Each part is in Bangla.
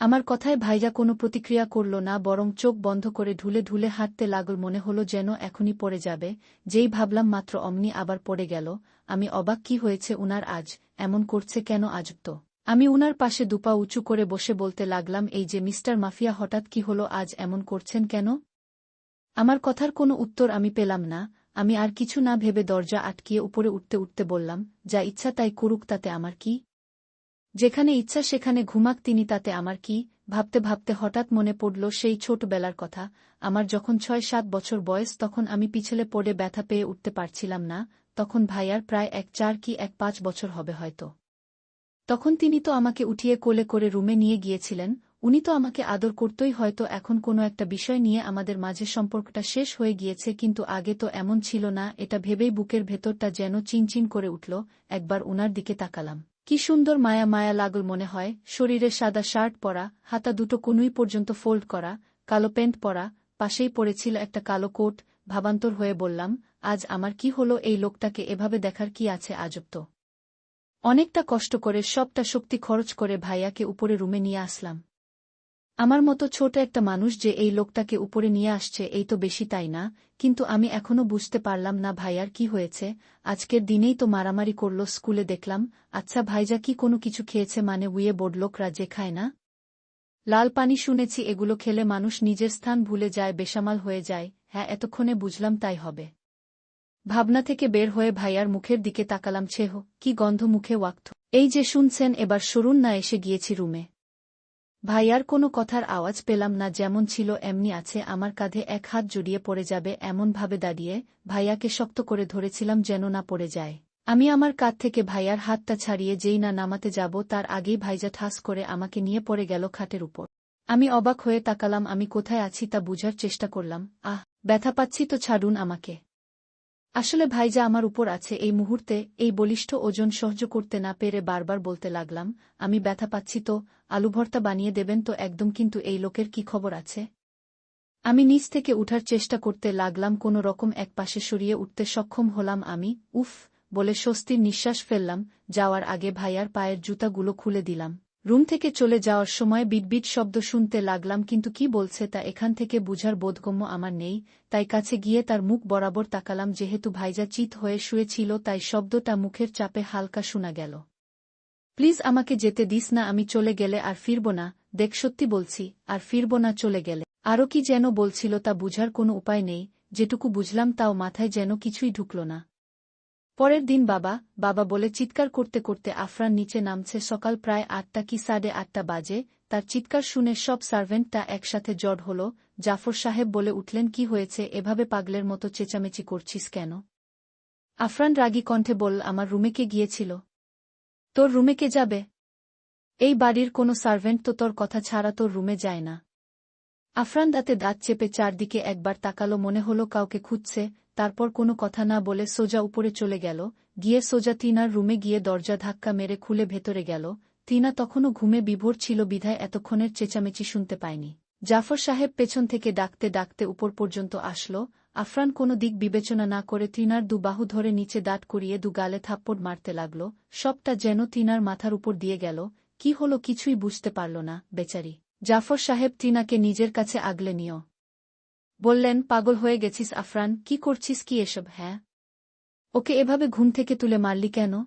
আমার কথায় ভাইজা কোনো প্রতিক্রিয়া করল না, বরং চোখ বন্ধ করে ঢুলে ঢুলে হাঁটতে লাগল। মনে হলো যেন এখনই পড়ে যাবে। যেই ভাবলাম মাত্র অমনি আবার পড়ে গেল, আমি অবাক কি হয়েছে উনার আজ, এমন করছে কেন আজ আমি উনার পাশে দুপা উঁচু করে বসে বলতে লাগলাম, এই যে মিস্টার মাফিয়া হঠাৎ কি হলো, আজ এমন করছেন কেন? আমার কথার কোনো উত্তর আমি পেলাম না। আমি আর কিছু না ভেবে দরজা আটকিয়ে উপরে উঠতে উঠতে বললাম, যা ইচ্ছা তাই করুক, তাতে আমার কি যেখানে ইচ্ছা সেখানে ঘুমাক তিনি তাতে আমার কি? ভাবতে ভাবতে হঠাৎ মনে পড়ল সেই ছোটবেলার কথা। আমার যখন ছয় সাত বছর বয়স তখন আমি পিছলে পড়ে ব্যথা পেয়ে উঠতে পারছিলাম না, তখন ভাইয়ার প্রায় এক চার কি এক পাঁচ বছর হবে হয়তো। তখন তিনি তো আমাকে উঠিয়ে কোলে করে রুমে নিয়ে গিয়েছিলেন, উনি তো আমাকে আদর করতই হয়তো এখন কোনো একটা বিষয় নিয়ে আমাদের মাঝে সম্পর্কটা শেষ হয়ে গিয়েছে কিন্তু আগে তো এমন ছিল না, এটা ভেবেই বুকের ভেতরটা যেন চিনচিন করে উঠল, একবার উনার দিকে তাকালাম। কি সুন্দর মায়া মায়া লাগল মনে হয়, শরীরে সাদা শার্ট পরা, হাতা দুটো কোনুই পর্যন্ত ফোল্ড করা, কালো প্যান্ট পরা, পাশেই পড়েছিল একটা কালো কোট, ভাবান্তর হয়ে বললাম, আজ আমার কি হল, এই লোকটাকে এভাবে দেখার কি আছে আজব তো? অনেকটা কষ্ট করে সবটা শক্তি খরচ করে ভাইয়াকে উপরে রুমে নিয়ে আসলাম। আমার মতো ছোট একটা মানুষ যে এই লোকটাকে উপরে নিয়ে আসছে, এই তো বেশি তাই না? কিন্তু আমি এখনও বুঝতে পারলাম না ভাইয়ার কি হয়েছে। আজকের দিনেই তো মারামারি করল, স্কুলে দেখলাম। আচ্ছা ভাইজা কি কোনো কিছু খেয়েছে মানে উইয়ে বোর্ডলোকরা যে খায় না? লাল পানি শুনেছি এগুলো খেলে মানুষ নিজের স্থান ভুলে যায়, বেসামাল হয়ে যায়। হ্যাঁ এতক্ষণে বুঝলাম তাই হবে। ভাবনা থেকে বের হয়ে ভাইয়ার মুখের দিকে তাকালাম। ছেহ, কি গন্ধ মুখে ওয়াক্ত। এই যে শুনছেন, এবার সরুন না এসে গিয়েছি রুমে। ভাইয়ার কোনো কথার আওয়াজ পেলাম না, যেমন ছিল এমনি আছে, আমার কাঁধে এক হাত জড়িয়ে পড়ে যাবে এমনভাবে দাঁড়িয়ে ভাইয়াকে শক্ত করে ধরেছিলাম যেন না পড়ে যায়। আমি আমার কাঁধ থেকে ভাইয়ার হাতটা ছাড়িয়ে যেই না নামাতে যাব, তার আগেই ভাইজা ঠাস করে আমাকে নিয়ে পড়ে গেল খাটের উপর। আমি অবাক হয়ে তাকালাম, আমি কোথায় আছি তা বুঝার চেষ্টা করলাম। আহ, ব্যথা পাচ্ছি তো ছাড়ুন আমাকে। আসলে ভাইজা আমার উপর আছে, এই মুহূর্তে এই বলিষ্ঠ ওজন সহ্য করতে না পেরে বারবার বলতে লাগলাম, আমি ব্যথা পাচ্ছি তো, আলু ভর্তা বানিয়ে দেবেন তো একদম, কিন্তু এই লোকের কি খবর আছে? আমি নিচ থেকে উঠার চেষ্টা করতে লাগলাম, কোনো রকম এক পাশে সরিয়ে উঠতে সক্ষম হলাম আমি, উফ, বলে স্বস্তির নিঃশ্বাস ফেললাম, যাওয়ার আগে ভাইয়ার পায়ের জুতাগুলো খুলে দিলাম। রুম থেকে চলে যাওয়ার সময় বিটবিট শব্দ শুনতে লাগলাম, কিন্তু কি বলছে তা এখান থেকে বুঝার বোধগম্য আমার নেই, তাই কাছে গিয়ে তার মুখ বরাবর তাকালাম, যেহেতু ভাইজা চিত হয়ে শুয়েছিল, তাই শব্দটা মুখের চাপে হালকা শোনা গেল। প্লিজ আমাকে যেতে দিস না, আমি চলে গেলে আর ফিরব না, দেখ, সত্যি বলছি, আর ফিরব না, চলে গেলে। আরও কি যেন বলছিল তা বুঝার কোনো উপায় নেই, যেটুকু বুঝলাম তাও মাথায় যেন কিছুই ঢুকল না। পরের দিন বাবা বাবা বলে চিৎকার করতে করতে আফরান নিচে নামছে। সকাল প্রায় আটটা কি সাড়ে আটটা বাজে। তার চিৎকার শুনে সব সার্ভেন্টটা একসাথে জড় হল। জাফর সাহেব বলে উঠলেন, কি হয়েছে? এভাবে পাগলের মতো চেঁচামেচি করছিস কেন? আফরান রাগী কণ্ঠে বল, আমার রুমে কে গিয়েছিল? তোর রুমে কে যাবে? এই বাড়ির কোনো সার্ভেন্ট তো তোর কথা ছাড়া তোর রুমে যায় না। আফরান দাঁতে দাঁত চেপে চারদিকে একবার তাকালো, মনে হলো কাউকে খুঁজছে। তারপর কোনো কথা না বলে সোজা উপরে চলে গেল, গিয়ে সোজা তিনার রুমে গিয়ে দরজা ধাক্কা মেরে খুলে ভেতরে গেল। তিনা তখনও ঘুমে বিভোর ছিল, বিধায় এতক্ষণের চেঁচামেচি শুনতে পায়নি। জাফর সাহেব পেছন থেকে ডাকতে ডাকতে উপর পর্যন্ত আসল। আফরান কোনো দিক বিবেচনা না করে তিনার দু বাহু ধরে নিচে দাঁত করিয়ে দু গালে থাপ্পড় মারতে লাগল। সবটা যেন তিনার মাথার উপর দিয়ে গেল। কি হলো কিছুই বুঝতে পারল না, বেচারি। জাফর সাহেব তিনাকে নিজের কাছে আগলে নিও বললেন, পাগল হয়ে গেছিস আফরান, কি করছিস, কি এসব হ্যাঁ? ওকে এভাবে ঘুম থেকে তুলে মারলি কেন?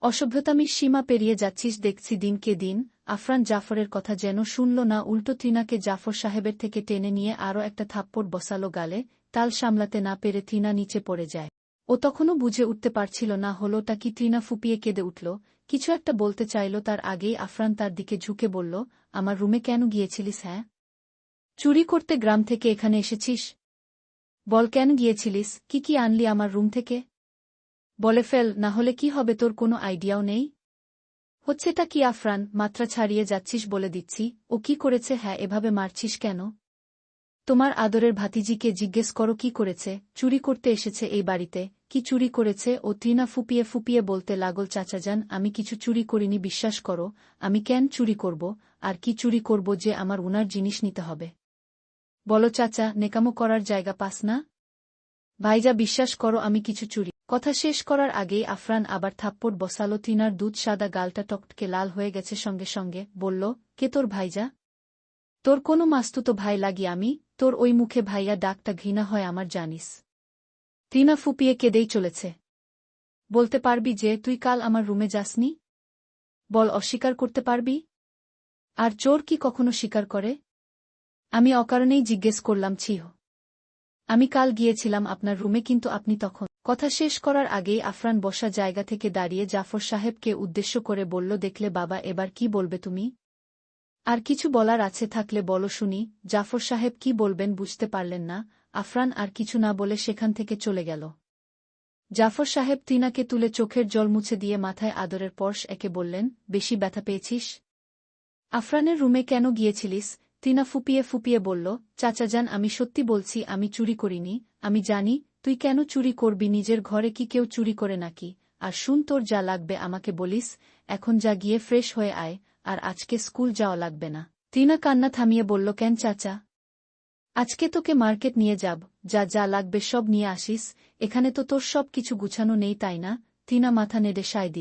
অসভ্যতামির সীমা পেরিয়ে যাচ্ছিস, দেখছি দিনকে দিন। আফরান জাফরের কথা যেন শুনল না, উল্টো তিনাকে জাফর সাহেবের থেকে টেনে নিয়ে আরও একটা থাপ্পড় বসালো গালে, তাল সামলাতে না পেরে তিনা নিচে পড়ে যায়। ও তখনও বুঝে উঠতে পারছিল না, হলোটা কি ত্রিনা ফুপিয়ে কেঁদে উঠল। কিছু একটা বলতে চাইল, তার আগেই আফরান তার দিকে ঝুঁকে বলল, আমার রুমে কেন গিয়েছিলিস হ্যাঁ? চুরি করতে গ্রাম থেকে এখানে এসেছিস? বল কেন গিয়েছিলিস? কি কি আনলি আমার রুম থেকে? বলে ফেল, না হলে কি হবে তোর কোনো আইডিয়াও নেই? হচ্ছেটা কি আফরান, মাত্রা ছাড়িয়ে যাচ্ছিস বলে দিচ্ছি, ও কি করেছে? হ্যাঁ এভাবে মারছিস কেন? তোমার আদরের ভাতিজিকে জিজ্ঞেস করো কি করেছে, চুরি করতে এসেছে এই বাড়িতে, কি চুরি করেছে? ও তৃণা ফুপিয়ে ফুপিয়ে বলতে লাগল, চাচা যান, আমি কিছু চুরি করিনি, বিশ্বাস করো, আমি কেন চুরি করব, আর কি চুরি করব যে আমার উনার জিনিস নিতে হবে? বলো চাচা, নেকামো করার জায়গা পাস না? ভাইজা, বিশ্বাস করো আমি কিছু চুরি। কথা শেষ করার আগেই আফরান আবার থাপ্পড় বসালো তিনার দুধ সাদা গালটা টকটকে লাল হয়ে গেছে সঙ্গে সঙ্গে। বলল, কে তোর ভাইজা? তোর কোনো মাস্তুতো ভাই লাগি আমি? তোর ওই মুখে ভাইয়া ডাকটা ঘৃণা হয় আমার জানিস। টিনা ফুপিয়ে কেঁদেই চলেছে। বলতে পারবি যে, তুই কাল আমার রুমে যাসনি? বল, অস্বীকার করতে পারবি? আর চোর কি কখনো স্বীকার করে? আমি অকারণেই জিজ্ঞেস করলাম ছিহ আমি কাল গিয়েছিলাম আপনার রুমে, কিন্তু আপনি তখন। কথা শেষ করার আগেই আফরান বসা জায়গা থেকে দাঁড়িয়ে জাফর সাহেবকে উদ্দেশ্য করে বলল, দেখলে বাবা, এবার কি বলবে তুমি? আর কিছু বলার আছে, থাকলে বলো শুনি। জাফর সাহেব কি বলবেন বুঝতে পারলেন না। আফরান আর কিছু না বলে সেখান থেকে চলে গেল। জাফর সাহেব তিনাকে তুলে চোখের জল মুছে দিয়ে মাথায় আদরের পর্শ একে বললেন, বেশি ব্যথা পেয়েছিস? আফরানের রুমে কেন গিয়েছিলিস? তিনা ফুপিয়ে ফুপিয়ে বলল চাচাজান আমি সত্যি বলছি, আমি চুরি করিনি। আমি জানি, তুই কেন চুরি করবি? নিজের ঘরে কি কেউ চুরি করে নাকি? আর শুন তোর যা লাগবে, আমাকে বলিস, এখন যা গিয়ে ফ্রেশ হয়ে আয়, আর আজকে স্কুল যাওয়া লাগবে না। তিনা কান্না থামিয়ে বলল, কেন চাচা? আজকে তোকে মার্কেট নিয়ে যাব, যা যা লাগবে সব নিয়ে আসিস, এখানে তো তোর সব কিছু গুছানো নেই, তাই না? তিনা মাথা নেড়ে সায় দিল।